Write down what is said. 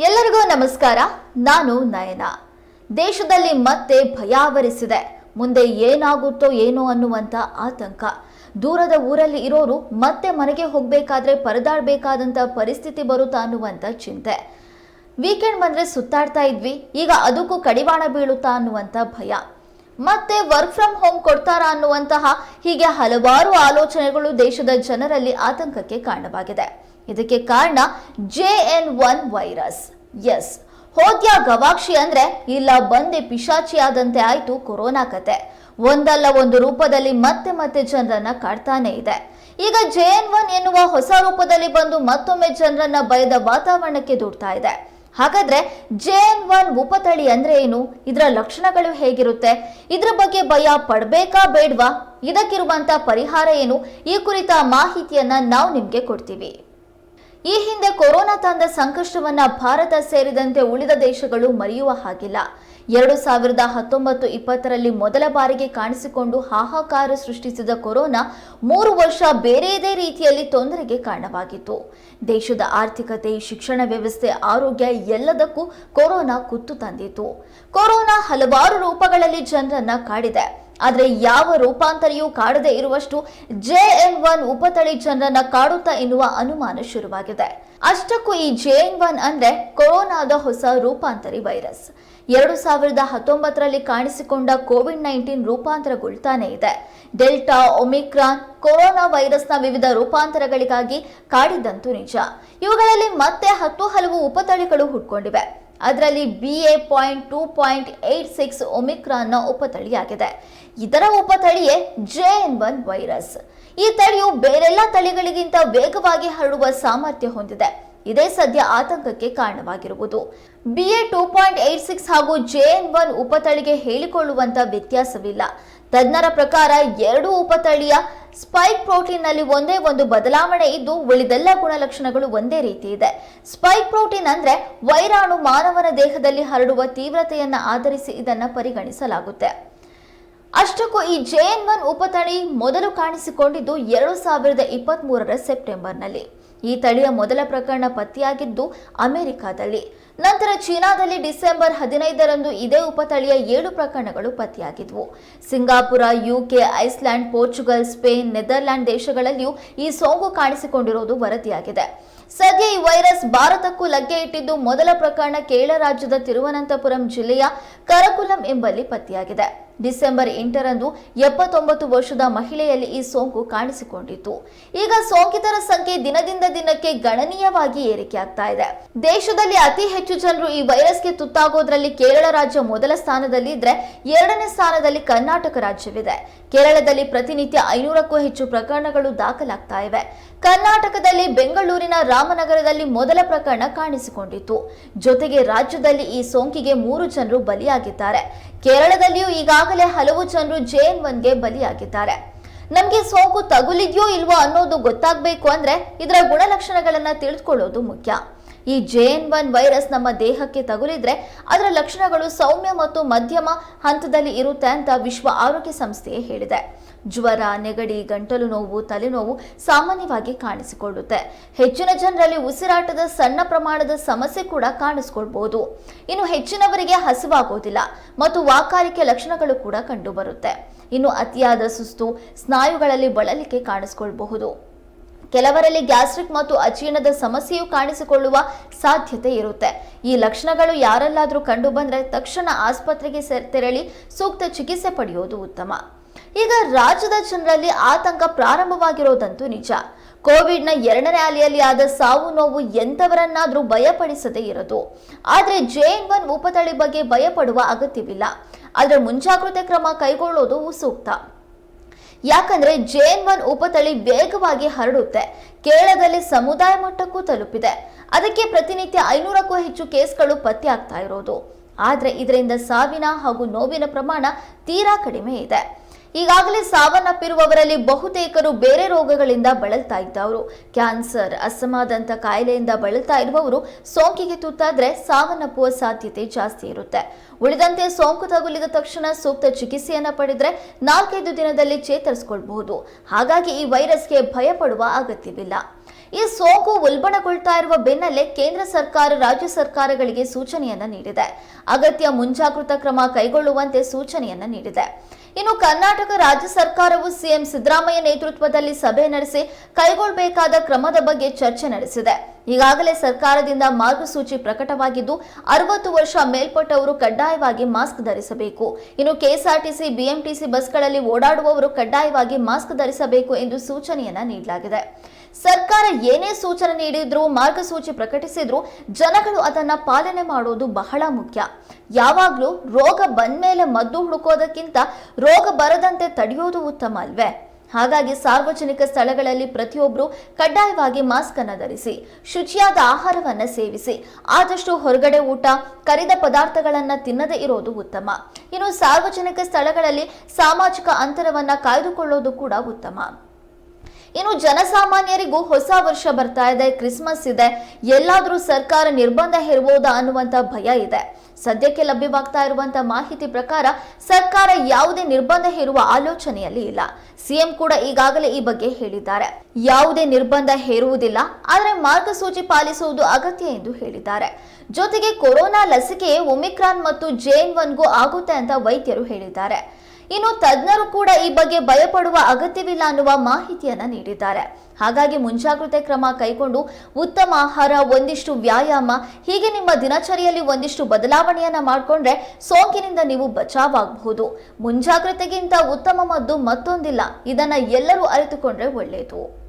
ಎಲ್ಲರಿಗೂ ನಮಸ್ಕಾರ. ನಾನು ನಯನ. ದೇಶದಲ್ಲಿ ಮತ್ತೆ ಭಯಾವರಿಸಿದೆ. ಮುಂದೆ ಏನಾಗುತ್ತೋ ಏನೋ ಅನ್ನುವಂತ ಆತಂಕ. ದೂರದ ಊರಲ್ಲಿ ಇರೋರು ಮತ್ತೆ ಮನೆಗೆ ಹೋಗ್ಬೇಕಾದ್ರೆ ಪರದಾಡ್ಬೇಕಾದಂತ ಪರಿಸ್ಥಿತಿ ಬರುತ್ತಾ ಅನ್ನುವಂತ ಚಿಂತೆ. ವೀಕೆಂಡ್ ಬಂದ್ರೆ ಸುತ್ತಾಡ್ತಾ ಇದ್ವಿ. ಈಗ ಅದಕ್ಕೂ ಕಡಿವಾಣ ಬೀಳುತ್ತಾ ಅನ್ನುವಂತ ಭಯ. ಮತ್ತೆ ವರ್ಕ್ ಫ್ರಮ್ ಹೋಮ್ ಕೊಡ್ತಾರಾ ಅನ್ನುವಂತಹ ಹೀಗೆ ಹಲವಾರು ಆಲೋಚನೆಗಳು ದೇಶದ ಜನರಲ್ಲಿ ಆತಂಕಕ್ಕೆ ಕಾರಣವಾಗಿದೆ. ಇದಕ್ಕೆ ಕಾರಣ ಜೆ ಎನ್ ಒನ್ ವೈರಸ್ ಎಸ್ ಹೋದ್ಯ ಗವಾಕ್ಷಿ ಅಂದ್ರೆ ಇಲ್ಲ ಬಂದೆ ಪಿಶಾಚಿಯಾದಂತೆ ಆಯ್ತು ಕೊರೋನಾ ಕತೆ. ಒಂದಲ್ಲ ಒಂದು ರೂಪದಲ್ಲಿ ಮತ್ತೆ ಮತ್ತೆ ಜನರನ್ನ ಕಾಡ್ತಾನೆ ಇದೆ. ಈಗ ಜೆ ಎನ್ ಒನ್ ಎನ್ನುವ ಹೊಸ ರೂಪದಲ್ಲಿ ಬಂದು ಮತ್ತೊಮ್ಮೆ ಜನರನ್ನ ಭಯದ ವಾತಾವರಣಕ್ಕೆ ದೂಡ್ತಾ ಇದೆ. ಹಾಗಾದ್ರೆ ಜೆ ಎನ್ ಒನ್ ಉಪತಳಿ ಅಂದ್ರೆ ಏನು? ಇದರ ಲಕ್ಷಣಗಳು ಹೇಗಿರುತ್ತೆ? ಇದರ ಬಗ್ಗೆ ಭಯ ಪಡಬೇಕಾ ಬೇಡ್ವಾ? ಇದಕ್ಕಿರುವಂತ ಪರಿಹಾರ ಏನು? ಈ ಕುರಿತ ಮಾಹಿತಿಯನ್ನ ನಾವು ನಿಮ್ಗೆ ಕೊಡ್ತೀವಿ. ಈ ಹಿಂದೆ ಕೊರೋನಾ ತಂದ ಸಂಕಷ್ಟವನ್ನ ಭಾರತ ಸೇರಿದಂತೆ ಉಳಿದ ದೇಶಗಳು ಮರೆಯುವ ಹಾಗಿಲ್ಲ. ಎರಡು ಸಾವಿರದ ಹತ್ತೊಂಬತ್ತು ಇಪ್ಪತ್ತರಲ್ಲಿ ಮೊದಲ ಬಾರಿಗೆ ಕಾಣಿಸಿಕೊಂಡು ಹಾಹಾಕಾರ ಸೃಷ್ಟಿಸಿದ ಕೊರೋನಾ ಮೂರು ವರ್ಷ ಬೇರೆಯದೇ ರೀತಿಯಲ್ಲಿ ತೊಂದರೆಗೆ ಕಾರಣವಾಗಿತ್ತು. ದೇಶದ ಆರ್ಥಿಕತೆ, ಶಿಕ್ಷಣ ವ್ಯವಸ್ಥೆ, ಆರೋಗ್ಯ ಎಲ್ಲದಕ್ಕೂ ಕೊರೋನಾ ಕುತ್ತು ತಂದಿತು ಕೊರೋನಾ ಹಲವಾರು ರೂಪಗಳಲ್ಲಿ ಜನರನ್ನ ಕಾಡಿದೆ. ಆದ್ರೆ ಯಾವ ರೂಪಾಂತರಿಯೂ ಕಾಡದೇ ಇರುವಷ್ಟು ಜೆ ಎನ್ ಒನ್ ಉಪತಳಿ ಜನರನ್ನ ಕಾಡುತ್ತಾ ಎನ್ನುವ ಅನುಮಾನ ಶುರುವಾಗಿದೆ. ಅಷ್ಟಕ್ಕೂ ಈ ಜೆ ಎನ್ ಒನ್ ಅಂದ್ರೆ ಕೊರೋನಾದ ಹೊಸ ರೂಪಾಂತರಿ ವೈರಸ್. ಎರಡು ಸಾವಿರದ ಹತ್ತೊಂಬತ್ತರಲ್ಲಿ ಕಾಣಿಸಿಕೊಂಡ ಕೋವಿಡ್ ನೈನ್ಟೀನ್ ರೂಪಾಂತರಗೊಳ್ತಾನೆ ಇದೆ. ಡೆಲ್ಟಾ, ಒಮಿಕ್ರಾನ್, ಕೊರೋನಾ ವೈರಸ್ನ ವಿವಿಧ ರೂಪಾಂತರಗಳಿಗಾಗಿ ಕಾಡಿದ್ದಂತೂ ನಿಜ. ಇವುಗಳಲ್ಲಿ ಮತ್ತೆ ಹತ್ತು ಹಲವು ಉಪತಳಿಗಳು ಹುಟ್ಕೊಂಡಿವೆ. ಅದರಲ್ಲಿ B A point two point eight six ಒಮಿಕ್ರಾನ್ನ ಉಪತಳಿಯಾಗಿದೆ ಇದರ ಉಪತಳಿಯೇ ಜೆ ಎನ್ ಒನ್ ವೈರಸ್ ಈ ತಳಿಯು ಬೇರೆಲ್ಲ ತಳಿಗಳಿಗಿಂತ ವೇಗವಾಗಿ ಹರಡುವ ಸಾಮರ್ಥ್ಯ ಹೊಂದಿದೆ. ಇದೇ ಸದ್ಯ ಆತಂಕಕ್ಕೆ ಕಾರಣವಾಗಿರುವುದು. BA two point eight six ಹಾಗೂ ಜೆ ಎನ್ ಒನ್ ಉಪತಳಿಗೆ ಹೇಳಿಕೊಳ್ಳುವಂತ ವ್ಯತ್ಯಾಸವಿಲ್ಲ. ತಜ್ಞರ ಪ್ರಕಾರ ಎರಡು ಉಪತಳಿಯ ಸ್ಪೈಕ್ ಪ್ರೋಟೀನ್ನಲ್ಲಿ ಒಂದೇ ಒಂದು ಬದಲಾವಣೆ ಇದ್ದು ಉಳಿದೆಲ್ಲ ಗುಣಲಕ್ಷಣಗಳು ಒಂದೇ ರೀತಿ ಇದೆ. ಸ್ಪೈಕ್ ಪ್ರೋಟೀನ್ ಅಂದ್ರೆ ವೈರಾಣು ಮಾನವನ ದೇಹದಲ್ಲಿ ಹರಡುವ ತೀವ್ರತೆಯನ್ನ ಆಧರಿಸಿ ಇದನ್ನ ಪರಿಗಣಿಸಲಾಗುತ್ತೆ. ಅಷ್ಟಕ್ಕೂ ಈ ಜೆ ಎನ್ ಒನ್ ಉಪತಳಿ ಮೊದಲು ಕಾಣಿಸಿಕೊಂಡಿದ್ದು ಎರಡು ಸಾವಿರದ ಇಪ್ಪತ್ತ್ ಮೂರರ ಸೆಪ್ಟೆಂಬರ್ನಲ್ಲಿ. ಈ ತಳಿಯ ಮೊದಲ ಪ್ರಕರಣ ಪತ್ತೆಯಾಗಿದ್ದು ಅಮೆರಿಕಾದಲ್ಲಿ. ನಂತರ ಚೀನಾದಲ್ಲಿ ಡಿಸೆಂಬರ್ ಹದಿನೈದರಂದು ಇದೇ ಉಪತಳಿಯ ಏಳು ಪ್ರಕರಣಗಳು ಪತ್ತೆಯಾಗಿದ್ವು. Singapore, UK Iceland Portugal, Spain Netherland ದೇಶಗಳಲ್ಲಿಯೂ ಈ ಸೋಂಕು ಕಾಣಿಸಿಕೊಂಡಿರುವುದು ವರದಿಯಾಗಿದೆ. ಸದ್ಯ ಈ ಭಾರತಕ್ಕೂ ಲಗ್ಗೆ ಇಟ್ಟಿದ್ದು ಮೊದಲ ಪ್ರಕರಣ ಕೇರಳ ರಾಜ್ಯದ ತಿರುವನಂತಪುರಂ ಜಿಲ್ಲೆಯ ಕರಕುಲಂ ಎಂಬಲ್ಲಿ ಪತ್ತೆಯಾಗಿದೆ. ಡಿಸೆಂಬರ್ ಎಂಟರಂದು ಎಪ್ಪತ್ತೊಂಬತ್ತು ವರ್ಷದ ಮಹಿಳೆಯಲ್ಲಿ ಈ ಸೋಂಕು ಕಾಣಿಸಿಕೊಂಡಿತ್ತು. ಈಗ ಸೋಂಕಿತರ ಸಂಖ್ಯೆ ದಿನದಿಂದ ದಿನಕ್ಕೆ ಗಣನೀಯವಾಗಿ ಏರಿಕೆಯಾಗ್ತಾ ಇದೆ. ದೇಶದಲ್ಲಿ ಅತಿ ಹೆಚ್ಚು ಜನರು ಈ ವೈರಸ್ಗೆ ತುತ್ತಾಗೋದ್ರಲ್ಲಿ ಕೇರಳ ರಾಜ್ಯ ಮೊದಲ ಸ್ಥಾನದಲ್ಲಿ ಇದ್ರೆ ಎರಡನೇ ಸ್ಥಾನದಲ್ಲಿ ಕರ್ನಾಟಕ ರಾಜ್ಯವಿದೆ. ಕೇರಳದಲ್ಲಿ ಪ್ರತಿನಿತ್ಯ ಐನೂರಕ್ಕೂ ಹೆಚ್ಚು ಪ್ರಕರಣಗಳು ದಾಖಲಾಗ್ತಾ ಇವೆ. ಕರ್ನಾಟಕದಲ್ಲಿ ಬೆಂಗಳೂರಿನ ರಾಮನಗರದಲ್ಲಿ ಪ್ರಕರಣ ಕಾಣಿಸಿಕೊಂಡಿತ್ತು. ಜೊತೆಗೆ ರಾಜ್ಯದಲ್ಲಿ ಈ ಸೋಂಕಿಗೆ ಮೂರು ಜನರು ಬಲಿಯಾಗಿದ್ದಾರೆ. ಕೇರಳದಲ್ಲಿಯೂ ಈಗಾಗಲೇ ಹಲವು ಜನರು ಜೆ ಎನ್ ಒನ್ಗೆ ಬಲಿಯಾಗಿದ್ದಾರೆ. ನಮಗೆ ಸೋಂಕು ತಗುಲಿದ್ಯೋ ಇಲ್ವೋ ಅನ್ನೋದು ಗೊತ್ತಾಗಬೇಕು ಅಂದ್ರೆ ಇದರ ಗುಣಲಕ್ಷಣಗಳನ್ನ ತಿಳಿದುಕೊಳ್ಳೋದು ಮುಖ್ಯ. ಈ ಜೆ ಎನ್ ಒನ್ ವೈರಸ್ ನಮ್ಮ ದೇಹಕ್ಕೆ ತಗುಲಿದ್ರೆ ಅದರ ಲಕ್ಷಣಗಳು ಸೌಮ್ಯ ಮತ್ತು ಮಧ್ಯಮ ಹಂತದಲ್ಲಿ ಇರುತ್ತೆ ಅಂತ ವಿಶ್ವ ಆರೋಗ್ಯ ಸಂಸ್ಥೆ ಹೇಳಿದೆ. ಜ್ವರ, ನೆಗಡಿ, ಗಂಟಲು ನೋವು, ತಲೆನೋವು ಸಾಮಾನ್ಯವಾಗಿ ಕಾಣಿಸಿಕೊಳ್ಳುತ್ತೆ. ಹೆಚ್ಚಿನ ಜನರಲ್ಲಿ ಉಸಿರಾಟದ ಸಣ್ಣ ಪ್ರಮಾಣದ ಸಮಸ್ಯೆ ಕೂಡ ಕಾಣಿಸಿಕೊಳ್ಬಹುದು. ಇನ್ನು ಹೆಚ್ಚಿನವರಿಗೆ ಹಸಿವಾಗೋದಿಲ್ಲ ಮತ್ತು ವಾಕಾರಿಕೆ ಲಕ್ಷಣಗಳು ಕೂಡ ಕಂಡುಬರುತ್ತೆ. ಇನ್ನು ಅತಿಯಾದ ಸುಸ್ತು, ಸ್ನಾಯುಗಳಲ್ಲಿ ಬಳಲಿಕೆ ಕಾಣಿಸಿಕೊಳ್ಳಬಹುದು ಕೆಲವರಲ್ಲಿ ಗ್ಯಾಸ್ಟ್ರಿಕ್ ಮತ್ತು ಅಜೀರ್ಣದ ಸಮಸ್ಯೆಯು ಕಾಣಿಸಿಕೊಳ್ಳುವ ಸಾಧ್ಯತೆ ಇರುತ್ತೆ. ಈ ಲಕ್ಷಣಗಳು ಯಾರಲ್ಲಾದರೂ ಕಂಡುಬಂದರೆ ತಕ್ಷಣ ಆಸ್ಪತ್ರೆಗೆ ತೆರಳಿ ಸೂಕ್ತ ಚಿಕಿತ್ಸೆ ಪಡೆಯೋದು ಉತ್ತಮ. ಈಗ ರಾಜ್ಯದ ಜನರಲ್ಲಿ ಆತಂಕ ಪ್ರಾರಂಭವಾಗಿರೋದಂತೂ ನಿಜ. ಕೋವಿಡ್ನ ಎರಡನೇ ಅಲೆಯಲ್ಲಿ ಆದ ಸಾವು ನೋವು ಎಂಥವರನ್ನಾದರೂ ಭಯಪಡಿಸದೇ ಇರದು. ಆದರೆ ಜೆ ಒನ್ ಉಪತಳಿ ಬಗ್ಗೆ ಭಯಪಡುವ ಅಗತ್ಯವಿಲ್ಲ. ಅದರ ಮುಂಜಾಗ್ರತೆ ಕ್ರಮ ಕೈಗೊಳ್ಳೋದು ಸೂಕ್ತ. ಯಾಕಂದ್ರೆ ಜೆ ಒನ್ ಉಪತಳಿ ವೇಗವಾಗಿ ಹರಡುತ್ತೆ. ಕೇರಳದಲ್ಲಿ ಸಮುದಾಯ ಮಟ್ಟಕ್ಕೂ ತಲುಪಿದೆ. ಅದಕ್ಕೆ ಪ್ರತಿನಿತ್ಯ ಐನೂರಕ್ಕೂ ಹೆಚ್ಚು ಕೇಸ್ಗಳು ಪತ್ತೆ ಆಗ್ತಾ ಇರೋದು. ಆದರೆ ಇದರಿಂದ ಸಾವಿನ ಹಾಗೂ ನೋವಿನ ಪ್ರಮಾಣ ತೀರಾ ಕಡಿಮೆ ಇದೆ. ಈಗಾಗಲೇ ಸಾವನ್ನಪ್ಪಿರುವವರಲ್ಲಿ ಬಹುತೇಕರು ಬೇರೆ ರೋಗಗಳಿಂದ ಬಳಲ್ತಾ ಇದ್ದವರು. ಕ್ಯಾನ್ಸರ್ ಅಸಮಾದಂತ ಕಾಯಿಲೆಯಿಂದ ಬಳಲ್ತಾ ಇರುವವರು ಸೋಂಕಿಗೆ ತುತ್ತಾದ್ರೆ ಸಾವನ್ನಪ್ಪುವ ಸಾಧ್ಯತೆ ಜಾಸ್ತಿ ಇರುತ್ತೆ. ಉಳಿದಂತೆ ಸೋಂಕು ತಗುಲಿದ ತಕ್ಷಣ ಸೂಕ್ತ ಚಿಕಿತ್ಸೆಯನ್ನ ಪಡೆದ್ರೆ ನಾಲ್ಕೈದು ದಿನದಲ್ಲಿ ಚೇತರಿಸಿಕೊಳ್ಬಹುದು. ಹಾಗಾಗಿ ಈ ವೈರಸ್ಗೆ ಭಯಪಡುವ ಅಗತ್ಯವಿಲ್ಲ. ಈ ಸೋಂಕು ಉಲ್ಬಣಗೊಳ್ತಾ ಇರುವ ಬೆನ್ನಲ್ಲೇ ಕೇಂದ್ರ ಸರ್ಕಾರ, ರಾಜ್ಯ ಸರ್ಕಾರಗಳಿಗೆ ಸೂಚನೆಯನ್ನ ನೀಡಿದೆ. ಅಗತ್ಯ ಮುಂಜಾಗೃತಾ ಕ್ರಮ ಕೈಗೊಳ್ಳುವಂತೆ ಸೂಚನೆಯನ್ನ ನೀಡಿದೆ. ಇನ್ನು ಕರ್ನಾಟಕ ರಾಜ್ಯ ಸರ್ಕಾರವು ಸಿಎಂ ಸಿದ್ದರಾಮಯ್ಯ ನೇತೃತ್ವದಲ್ಲಿ ಸಭೆ ನಡೆಸಿ ಕೈಗೊಳ್ಳಬೇಕಾದ ಕ್ರಮದ ಬಗ್ಗೆ ಚರ್ಚೆ ನಡೆಸಿದೆ. ಈಗಾಗಲೇ ಸರ್ಕಾರದಿಂದ ಮಾರ್ಗಸೂಚಿ ಪ್ರಕಟವಾಗಿದ್ದು, ಅರವತ್ತು ವರ್ಷ ಮೇಲ್ಪಟ್ಟವರು ಕಡ್ಡಾಯವಾಗಿ ಮಾಸ್ಕ್ ಧರಿಸಬೇಕು. ಇನ್ನು ಕೆಎಸ್ಆರ್ಟಿಸಿ, ಬಿಎಂಟಿಸಿ ಬಸ್ಗಳಲ್ಲಿ ಓಡಾಡುವವರು ಕಡ್ಡಾಯವಾಗಿ ಮಾಸ್ಕ್ ಧರಿಸಬೇಕು ಎಂದು ಸೂಚನೆಯನ್ನ ನೀಡಲಾಗಿದೆ. ಸರ್ಕಾರ ಏನೇ ಸೂಚನೆ ನೀಡಿದ್ರೂ, ಮಾರ್ಗಸೂಚಿ ಪ್ರಕಟಿಸಿದ್ರು ಜನಗಳು ಅದನ್ನ ಪಾಲನೆ ಮಾಡೋದು ಬಹಳ ಮುಖ್ಯ. ಯಾವಾಗ್ಲೂ ರೋಗ ಬಂದ್ಮೇಲೆ ಮದ್ದು ಹುಡುಕೋದಕ್ಕಿಂತ ರೋಗ ಬರದಂತೆ ತಡೆಯೋದು ಉತ್ತಮ ಅಲ್ವೇ? ಹಾಗಾಗಿ ಸಾರ್ವಜನಿಕ ಸ್ಥಳಗಳಲ್ಲಿ ಪ್ರತಿಯೊಬ್ಬರು ಕಡ್ಡಾಯವಾಗಿ ಮಾಸ್ಕ್ ಅನ್ನು ಧರಿಸಿ, ಶುಚಿಯಾದ ಆಹಾರವನ್ನ ಸೇವಿಸಿ, ಆದಷ್ಟು ಹೊರಗಡೆ ಊಟ, ಕರಿದ ಪದಾರ್ಥಗಳನ್ನ ತಿನ್ನದೇ ಇರೋದು ಉತ್ತಮ. ಇನ್ನು ಸಾರ್ವಜನಿಕ ಸ್ಥಳಗಳಲ್ಲಿ ಸಾಮಾಜಿಕ ಅಂತರವನ್ನ ಕಾಯ್ದುಕೊಳ್ಳೋದು ಕೂಡ ಉತ್ತಮ. ಇನ್ನು ಜನಸಾಮಾನ್ಯರಿಗೂ ಹೊಸ ವರ್ಷ ಬರ್ತಾ ಇದೆ, ಕ್ರಿಸ್ಮಸ್ ಇದೆ. ಎಲ್ಲಾದರೂ ಸರ್ಕಾರ ನಿರ್ಬಂಧ ಹೇರಬಹುದಾ ಅನ್ನುವಂತ ಭಯ ಇದೆ. ಸದ್ಯಕ್ಕೆ ಲಭ್ಯವಾಗ್ತಾ ಇರುವಂತ ಮಾಹಿತಿ ಪ್ರಕಾರ ಸರ್ಕಾರ ಯಾವುದೇ ನಿರ್ಬಂಧ ಹೇರುವ ಆಲೋಚನೆಯಲ್ಲಿ ಇಲ್ಲ. ಸಿಎಂ ಕೂಡ ಈಗಾಗಲೇ ಈ ಬಗ್ಗೆ ಹೇಳಿದ್ದಾರೆ. ಯಾವುದೇ ನಿರ್ಬಂಧ ಹೇರುವುದಿಲ್ಲ, ಆದರೆ ಮಾರ್ಗಸೂಚಿ ಪಾಲಿಸುವುದು ಅಗತ್ಯ ಎಂದು ಹೇಳಿದ್ದಾರೆ. ಜೊತೆಗೆ ಕೊರೋನಾ ಲಸಿಕೆ ಒಮಿಕ್ರಾನ್ ಮತ್ತು ಜೇನ್ ಒನ್ಗೂ ಆಗುತ್ತೆ ಅಂತ ವೈದ್ಯರು ಹೇಳಿದ್ದಾರೆ. ಇನ್ನು ತಜ್ಞರು ಕೂಡ ಈ ಬಗ್ಗೆ ಭಯಪಡುವ ಅಗತ್ಯವಿಲ್ಲ ಅನ್ನುವ ಮಾಹಿತಿಯನ್ನ ನೀಡಿದ್ದಾರೆ. ಹಾಗಾಗಿ ಮುಂಜಾಗ್ರತೆ ಕ್ರಮ ಕೈಗೊಂಡು ಉತ್ತಮ ಆಹಾರ, ಒಂದಿಷ್ಟು ವ್ಯಾಯಾಮ, ಹೀಗೆ ನಿಮ್ಮ ದಿನಚರಿಯಲ್ಲಿ ಒಂದಿಷ್ಟು ಬದಲಾವಣೆಯನ್ನ ಮಾಡಿಕೊಂಡ್ರೆ ಸೋಂಕಿನಿಂದ ನೀವು ಬಚಾವಾಗಬಹುದು. ಮುಂಜಾಗ್ರತೆಗಿಂತ ಉತ್ತಮ ಮದ್ದು ಮತ್ತೊಂದಿಲ್ಲ. ಇದನ್ನ ಎಲ್ಲರೂ ಅರಿತುಕೊಂಡ್ರೆ ಒಳ್ಳೆಯದು